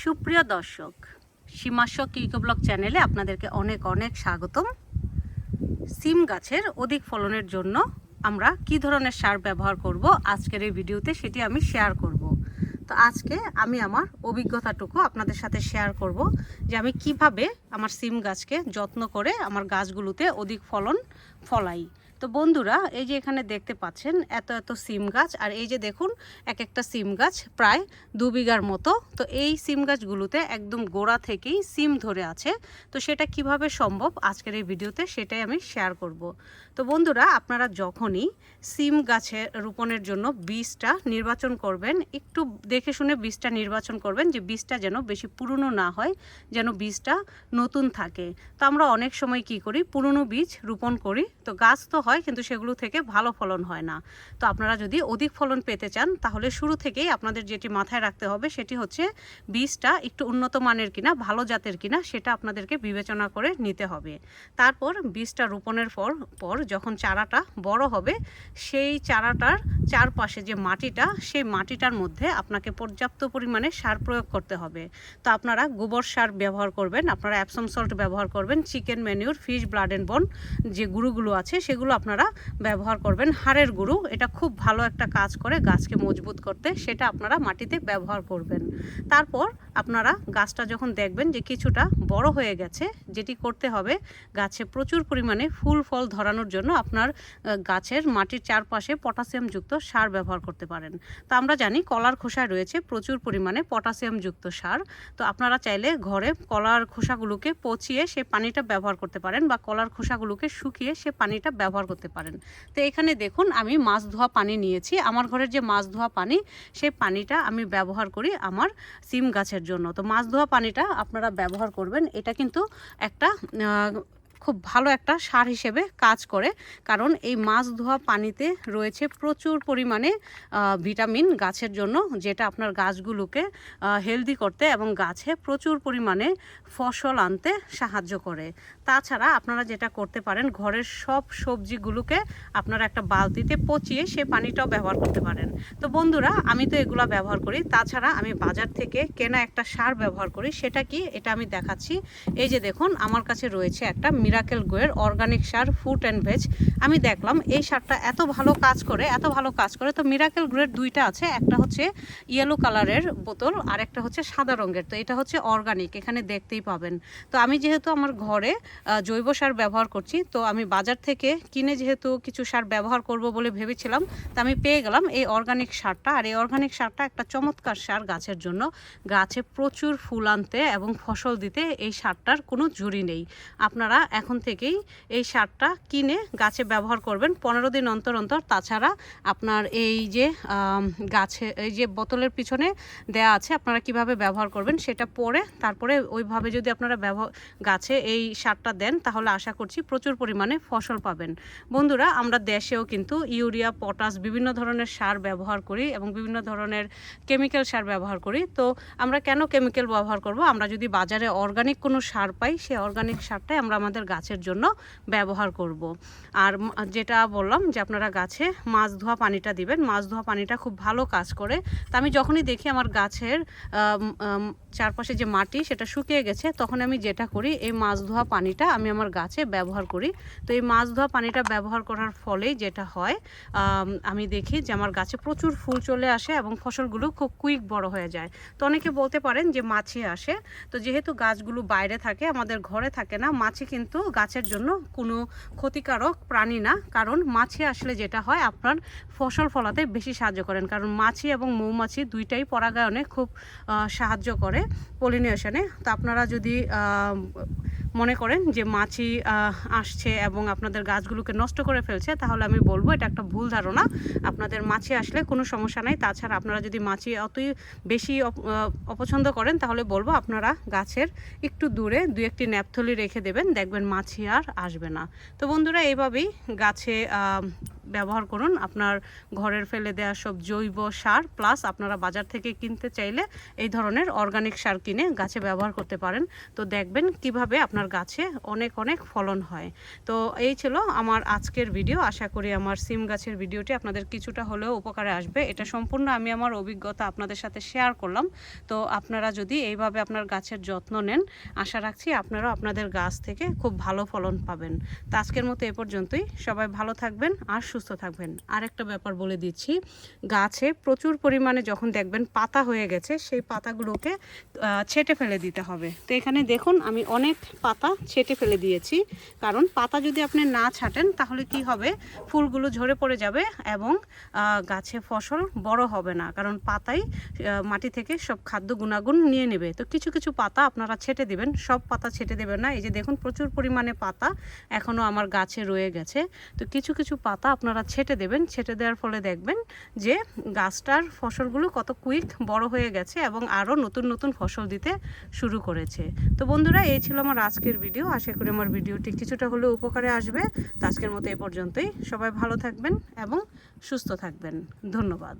সুপ্রিয় দর্শক সীমাস্ব কিকোব্লগ চ্যানেলে আপনাদেরকে অনেক অনেক স্বাগতম। সিম গাছের অধিক ফলনের জন্য আমরা কি ধরনের সার ব্যবহার করব আজকের এই ভিডিওতে সেটি আমি শেয়ার করব। তো আজকে আমি আমার অভিজ্ঞতাটুকু আপনাদের সাথে শেয়ার করব যে আমি কীভাবে আমার সিম গাছকে যত্ন করে আমার গাছগুলোতে অধিক ফলন ফলাই। তো বন্ধুরা, এই যে এখানে দেখতে পাচ্ছেন, এত এত সিম গাছ, আর এই যে দেখুন এক একটা সিম গাছ প্রায় দু বিঘার মতো। তো এই সিম গাছগুলোতে একদম গোড়া থেকেই সিম ধরে আছে। তো সেটা কীভাবে সম্ভব? আজকের এই ভিডিওতে সেটাই আমি শেয়ার করব। তো বন্ধুরা, আপনারা যখনই সিম গাছে রোপণের জন্য বীজটা নির্বাচন করবেন, একটু দেখে শুনে বীজটা নির্বাচন করবেন যে বীজটা যেন বেশি পুরনো না হয়, যেন বীজটা নতুন থাকে। তো আমরা অনেক সময় কি করি? পুরনো বীজ রোপণ করি। তো গাছ তো হয়, কিন্তু সেগুলো থেকে ভালো ফলন হয় না। তো আপনারা যদি অধিক ফলন পেতে চান, তাহলে শুরু থেকেই আপনাদের যেটি মাথায় রাখতে হবে, সেটি হচ্ছে বীজটা একটু উন্নত মানের কিনা, ভালো জাতের কিনা, সেটা আপনাদেরকে বিবেচনা করে নিতে হবে। তারপর বীজটা রোপণের পর পর যখন চারাটা বড় হবে, সেই চারাটার চারপাশে যে মাটিটা, সেই মাটিটার মধ্যে আপনাকে পর্যাপ্ত পরিমাণে সার প্রয়োগ করতে হবে। তো আপনারা গোবর সার ব্যবহার করবেন, আপনারা অ্যাপসম সল্ট ব্যবহার করবেন chicken manure fish blood and bone যে গুঁড়োগুলো আছে, সেগুলো আপনারা ব্যবহার করবেন। হাড়ের গুঁড়ো, এটা খুব ভালো একটা কাজ করে গাছকে মজবুত করতে, সেটা আপনারা মাটিতে ব্যবহার করবেন। তারপর আপনারা গাছটা যখন দেখবেন যে কিছুটা বড় হয়ে গেছে, যেটি করতে হবে, গাছে প্রচুর পরিমাণে ফুল, ফল ধরানোর জন্য আপনার গাছের মাটির চারপাশে পটাশিয়ামযুক্ত সার ব্যবহার করতে পারেন। তো আমরা জানি কলার খোসায় রয়েছে প্রচুর পরিমাণে পটাশিয়ামযুক্ত সার। তো আপনারা চাইলে ঘরে কলার খোসাগুলোকে পচিয়ে সে পানিটা ব্যবহার করতে পারেন বা কলার খোসাগুলোকে শুকিয়ে সে পানিটা ব্যবহার করতে পারেন। তো এখানে দেখুন, আমি মাছ ধোয়া পানি নিয়েছি। আমার ঘরের যে মাছ ধোয়া পানি, সেই পানিটা আমি ব্যবহার করি আমার সিম গাছের জন্য। তো মাছ ধোয়া পানিটা আপনারা ব্যবহার করবেন। এটা কিন্তু একটা খুব ভালো একটা সার হিসেবে কাজ করে। কারণ এই মাছ ধোয়া পানিতে রয়েছে প্রচুর পরিমাণে ভিটামিন গাছের জন্য, যেটা আপনার গাছগুলোকে হেলদি করতে এবং গাছে প্রচুর পরিমাণে ফসল আনতে সাহায্য করে। তাছাড়া আপনারা যেটা করতে পারেন, ঘরের সব সবজিগুলোকে আপনারা একটা বালতিতে পচিয়ে সে পানিটাও ব্যবহার করতে পারেন। তো বন্ধুরা, আমি তো এগুলো ব্যবহার করি। তাছাড়া আমি বাজার থেকে কেনা একটা সার ব্যবহার করি, সেটা কি? এটা আমি দেখাচ্ছি। এই যে দেখুন, আমার কাছে রয়েছে একটা মিরাকেল গোয়ের অর্গানিক সার ফুড অ্যান্ড ভেজ আমি দেখলাম এই সারটা এত ভালো কাজ করে, এত ভালো কাজ করে। তো মিরাকেল গ্রেড দুইটা আছে, একটা হচ্ছে ইয়েলো কালারের বোতল আর একটা হচ্ছে সাদা রঙের। তো এটা হচ্ছে অর্গানিক এখানে দেখতেই পাবেন। তো আমি যেহেতু আমার ঘরে জৈব সার ব্যবহার করছি, তো আমি বাজার থেকে কিনে যেহেতু কিছু সার ব্যবহার করব বলে ভেবেছিলাম, তা আমি পেয়ে গেলাম এই অর্গানিক সারটা। আর এই অর্গানিক সারটা একটা চমৎকার সার গাছের জন্য। গাছে প্রচুর ফুল আনতে এবং ফসল দিতে এই সারটার কোনো ঝুড়ি নেই। আপনারা এখন থেকেই এই সারটা কিনে গাছে ব্যবহার করবেন পনেরো দিন অন্তর অন্তর। তাছাড়া আপনার এই যে গাছে, এই যে বোতলের পিছনে দেয়া আছে, আপনারা কীভাবে ব্যবহার করবেন সেটা পরে, তারপরে ওইভাবে যদি আপনারা ব্যবহার গাছে এই সারটা দেন, তাহলে আশা করছি প্রচুর পরিমাণে ফসল পাবেন। বন্ধুরা, আমরা দেশেও কিন্তু ইউরিয়া, পটাশ বিভিন্ন ধরনের সার ব্যবহার করি এবং বিভিন্ন ধরনের কেমিক্যাল সার ব্যবহার করি। তো আমরা কেন কেমিক্যাল ব্যবহার করব? আমরা যদি বাজারে অর্গানিক কোনো সার পাই, সেই অর্গানিক সারটাই আমরা আমাদের গাছের জন্য ব্যবহার করব। আর যেটা বললাম যে আপনারা গাছে মাছ ধোয়া পানিটা দিবেন, মাছ ধোয়া পানিটা খুব ভালো কাজ করে। তা আমি যখনই দেখি আমার গাছের চারপাশে যে মাটি সেটা শুকিয়ে গেছে, তখন আমি যেটা করি, এই মাছ ধোয়া পানিটা আমি আমার গাছে ব্যবহার করি। তো এই মাছ ধোয়া পানিটা ব্যবহার করার ফলেই যেটা হয় আমি দেখি যে আমার গাছে প্রচুর ফুল চলে আসে এবং ফসলগুলো খুব কুইক বড় হয়ে যায়। তো অনেকে বলতে পারেন যে মাছি আসে। তো যেহেতু গাছগুলো বাইরে থাকে, আমাদের ঘরে থাকে না, মাছি কিন্তু গাছের জন্য কোনো ক্ষতিকারক প্রাণী না, কারণ মাছি আসলে যেটা হয় আপনার ফসল ফলাতে বেশি সাহায্য করেন। কারণ মাছি এবং মৌমাছি দুইটাই পরাগায়নে খুব সাহায্য করে পলিনেশনে। তো আপনারা যদি মনে করেন যে মাছি আসছে এবং আপনাদের গাছগুলোকে নষ্ট করে ফেলছে, তাহলে আমি বলব এটা একটা ভুল ধারণা। আপনাদের মাছি আসলে কোনো সমস্যা নাই। তাছাড়া আপনারা যদি মাছি অতই বেশি অপছন্দ করেন, তাহলে বলব আপনারা গাছের একটু দূরে দু একটি ন্যাপথলি রেখে দেবেন, দেখবেন মাছি আর আসবে না। তো বন্ধুরা, এইভাবেই গাছে ব্যবহার করুন। আপনার ঘরের ফেলে দেওয়া সব জৈব সার প্লাস আপনারা বাজার থেকে কিনতে চাইলে এই ধরনের অর্গানিক সার কিনে গাছে ব্যবহার করতে পারেন। তো দেখবেন কীভাবে আপনার গাছে অনেক অনেক ফলন হয়। তো এই ছিল আমার আজকের ভিডিও আশা করি আমার সিম গাছের ভিডিওটি আপনাদের কিছুটা হলেও উপকারে আসবে। এটা সম্পূর্ণ আমি আমার অভিজ্ঞতা আপনাদের সাথে শেয়ার করলাম। তো আপনারা যদি এইভাবে আপনার গাছের যত্ন নেন, আশা রাখছি আপনারাও আপনাদের গাছ থেকে খুব ভালো ফলন পাবেন। তো আজকের মতো এ পর্যন্তই। সবাই ভালো থাকবেন আর সুস্থ থাকবেন। আরেকটা ব্যাপার বলে দিচ্ছি, গাছে প্রচুর পরিমাণে যখন দেখবেন পাতা হয়ে গেছে, সেই পাতাগুলোকে ছেটে ফেলে দিতে হবে। তো এখানে দেখুন, আমি অনেক পাতা ছেটে ফেলে দিয়েছি। কারণ পাতা যদি আপনি না ছাটেন, তাহলে কি হবে? ফুলগুলো ঝরে পড়ে যাবে এবং গাছে ফসল বড় হবে না। কারণ পাতাই মাটি থেকে সব খাদ্য গুণাগুণ নিয়ে নেবে। তো কিছু কিছু পাতা আপনারা ছেটে দেবেন, সব পাতা ছেটে দেবেন না। এই যে দেখুন, প্রচুর পরিমাণে পাতা এখনও আমার গাছে রয়ে গেছে। তো কিছু কিছু পাতা আপনারা ছেটে দেবেন। ছেটে দেওয়ার ফলে দেখবেন যে গাছটার ফসলগুলো কত কুইক বড় হয়ে গেছে এবং আরও নতুন নতুন ফসল দিতে শুরু করেছে। তো বন্ধুরা, এই ছিল আমার আজকের ভিডিও। আশা করি আমার ভিডিওটি কিছুটা হলেও উপকারে আসবে। তো আজকের মতো এ পর্যন্তই। সবাই ভালো থাকবেন এবং সুস্থ থাকবেন। ধন্যবাদ।